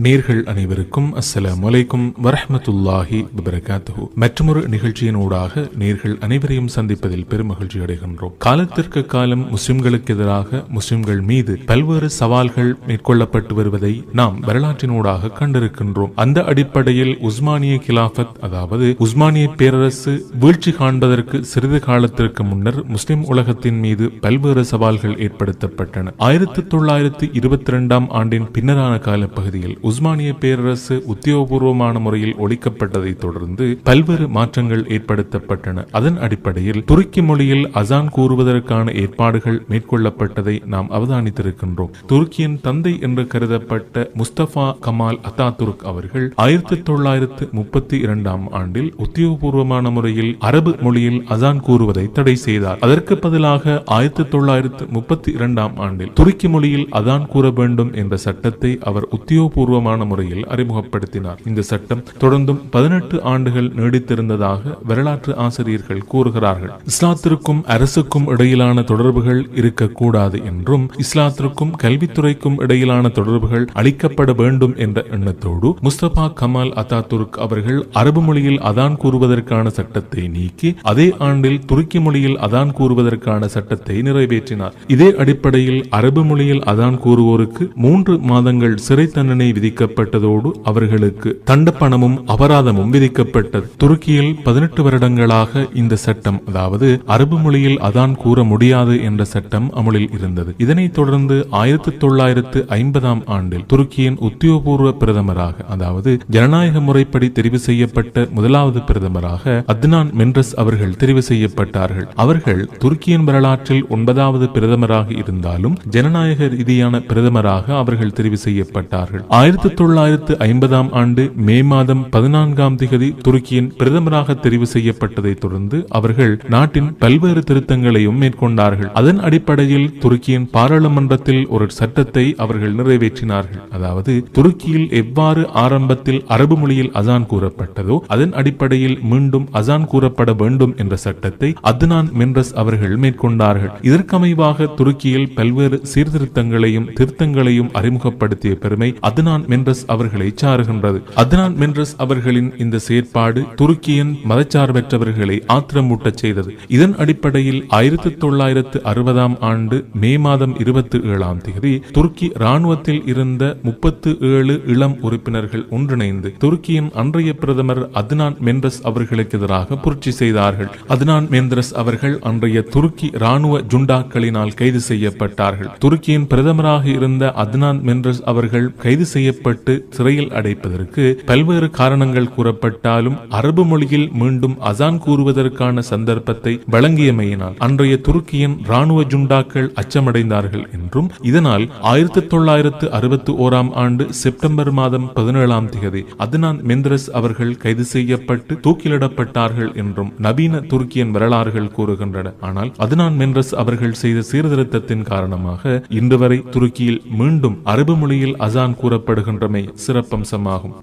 நேர்கள் அனைவருக்கும் அஸ்ஸலாம் வலைக்கும் வரஹமத்துல்லாஹி வபரகாத்து மற்றொரு நிகழ்ச்சியினூடாக நேர்கள் அனைவரையும் சந்திப்பதில் பெருமகிழ்ச்சி அடைகின்றோம். காலத்திற்கு காலம் முஸ்லிம்களுக்கு எதிராக முஸ்லிம்கள் மீது பல்வேறு சவால்கள் மேற்கொள்ளப்பட்டு வருவதை நாம் வரலாற்றினூடாக கண்டிருக்கின்றோம். அந்த அடிப்படையில் உஸ்மானிய கிலாஃபத் அதாவது உஸ்மானிய பேரரசு வீழ்ச்சி காண்பதற்கு சிறிது காலத்திற்கு முன்னர் முஸ்லிம் உலகத்தின் மீது பல்வேறு சவால்கள் ஏற்படுத்தப்பட்டன. ஆயிரத்தி தொள்ளாயிரத்தி இருபத்தி இரண்டாம் ஆண்டின் பின்னரான காலப்பகுதியில் உஸ்மானிய பேரரசு உத்தியோகபூர்வமான முறையில் ஒழிக்கப்பட்டதை தொடர்ந்து பல்வேறு மாற்றங்கள் ஏற்படுத்தப்பட்டன. அதன் அடிப்படையில் துருக்கி மொழியில் அசான் கூறுவதற்கான ஏற்பாடுகள் மேற்கொள்ளப்பட்டதை நாம் அவதானித்திருக்கின்றோம். துருக்கியின் தந்தை என்று கருதப்பட்ட முஸ்தபா கமால் அத்தாதுர்க் அவர்கள் ஆயிரத்தி தொள்ளாயிரத்து முப்பத்தி இரண்டாம் ஆண்டில் உத்தியோகபூர்வமான முறையில் அரபு மொழியில் அசான் கூறுவதை தடை செய்தார். அதற்கு பதிலாக ஆயிரத்தி தொள்ளாயிரத்து முப்பத்தி இரண்டாம் ஆண்டில் துருக்கி மொழியில் அதான் கூற வேண்டும் என்ற சட்டத்தை அவர் உத்தியோகபூர்வ உத்தியோகபூர்வமான முறையில் அறிமுகப்படுத்தினார். இந்த சட்டம் தொடர்ந்தும் பதினெட்டு ஆண்டுகள் நீடித்திருந்ததாக வரலாற்று ஆசிரியர்கள் கூறுகிறார்கள். இஸ்லாத்திற்கும் அரசுக்கும் இடையிலான தொடர்புகள் இருக்கக்கூடாது என்றும் இஸ்லாத்திற்கும் கல்வித்துறைக்கும் இடையிலான தொடர்புகள் அளிக்கப்பட வேண்டும் என்ற எண்ணத்தோடு முஸ்தபா கமால் அத்தாதுர்க் அவர்கள் அரபு மொழியில் அதான் கூறுவதற்கான சட்டத்தை நீக்கி அதே ஆண்டில் துருக்கி மொழியில் அதான் கூறுவதற்கான சட்டத்தை நிறைவேற்றினார். இதே அடிப்படையில் அரபு மொழியில் அதான் கூறுவோருக்கு மூன்று மாதங்கள் சிறை தண்டனை விதிக்கப்பட்டதோடு அவர்களுக்கு தண்டப்பணமும் அபராதமும் விதிக்கப்பட்டது துருக்கியில் பதினெட்டு வருடங்களாக இந்த சட்டம் அதாவது அரபு மொழியில் அதான் கூற முடியாது என்ற சட்டம் அமலில் இருந்தது. இதனைத் தொடர்ந்து ஆயிரத்தி தொள்ளாயிரத்து ஐம்பதாம் ஆண்டில் துருக்கியின் உத்தியோகபூர்வ பிரதமராக அதாவது ஜனநாயக முறைப்படி தெரிவு செய்யப்பட்ட முதலாவது பிரதமராக அத்னான் மென்ரஸ் அவர்கள் தெரிவு செய்யப்பட்டார்கள். அவர்கள் துருக்கியின் வரலாற்றில் ஒன்பதாவது பிரதமராக இருந்தாலும் ஜனநாயக ரீதியான பிரதமராக அவர்கள் தெரிவு செய்யப்பட்டார்கள். ஆயிரத்தி ஆயிரத்தி தொள்ளாயிரத்து ஐம்பதாம் ஆண்டு மே மாதம் பதினான்காம் திகதி துருக்கியின் பிரதமராக தெரிவு செய்யப்பட்டதை தொடர்ந்து அவர்கள் நாட்டின் பல்வேறு திருத்தங்களையும் மேற்கொண்டார்கள். அதன் அடிப்படையில் துருக்கியின் பாராளுமன்றத்தில் ஒரு சட்டத்தை அவர்கள் நிறைவேற்றினார்கள். அதாவது துருக்கியில் எவ்வாறு ஆரம்பத்தில் அரபு மொழியில் அசான் கூறப்பட்டதோ அதன் அடிப்படையில் மீண்டும் அசான் கூறப்பட வேண்டும் என்ற சட்டத்தை அத்னான் மென்ரஸ் அவர்கள் மேற்கொண்டார்கள். இதற்கமைவாக துருக்கியில் பல்வேறு சீர்திருத்தங்களையும் திருத்தங்களையும் அறிமுகப்படுத்திய பெருமை அதனால் அத்னான் மென்ரஸ் அவர்களை சாருகின்றது. அத்னான் மென்ரஸ் அவர்களின் இந்த செயற்பாடு துருக்கியின் மதச்சார்பற்றவர்களை ஆத்திரமூட்டச் செய்தது. இதன் அடிப்படையில் ஆயிரத்தி தொள்ளாயிரத்து அறுபதாம் ஆண்டு மே மாதம் இருபத்தி ஏழாம் தேதி துருக்கி ராணுவத்தில் இருந்த முப்பத்து ஏழு இளம் உறுப்பினர்கள் ஒன்றிணைந்து துருக்கியின் அன்றைய பிரதமர் அத்னான் மென்ரஸ் அவர்களுக்கு எதிராக புரட்சி செய்தார்கள். அத்னான் மென்ரஸ் அவர்கள் அன்றைய துருக்கி ராணுவ ஜுண்டாக்களினால் கைது செய்யப்பட்டார்கள். துருக்கியின் பிரதமராக இருந்த அத்னான் மென்ரஸ் அவர்கள் கைது செய்ய செய்யப்பட்டு சிறையில் அடைப்பதற்கு பல்வேறு காரணங்கள் கூறப்பட்டாலும் அரபு மொழியில் மீண்டும் அசான் கூறுவதற்கான சந்தர்ப்பத்தை வழங்கியமையினால் அன்றைய துருக்கியின் ராணுவ ஜுண்டாக்கள் அச்சமடைந்தார்கள் என்றும் இதனால் ஆயிரத்தி தொள்ளாயிரத்து அறுபத்தி ஓராம் ஆண்டு செப்டம்பர் மாதம் பதினேழாம் தேதி அதனான் மெந்திரஸ் அவர்கள் கைது செய்யப்பட்டு தூக்கிலிடப்பட்டார்கள் என்றும் நவீன துருக்கியின் வரலாறுகள் கூறுகின்றன. ஆனால் அதனான் மென்ரஸ் அவர்கள் செய்த சீர்திருத்தத்தின் காரணமாக இன்று வரை துருக்கியில் மீண்டும் அரபு மொழியில் அசான் கூறப்பட்ட கூறப்படுகின்றமை சிறப்பம்சமாகும்.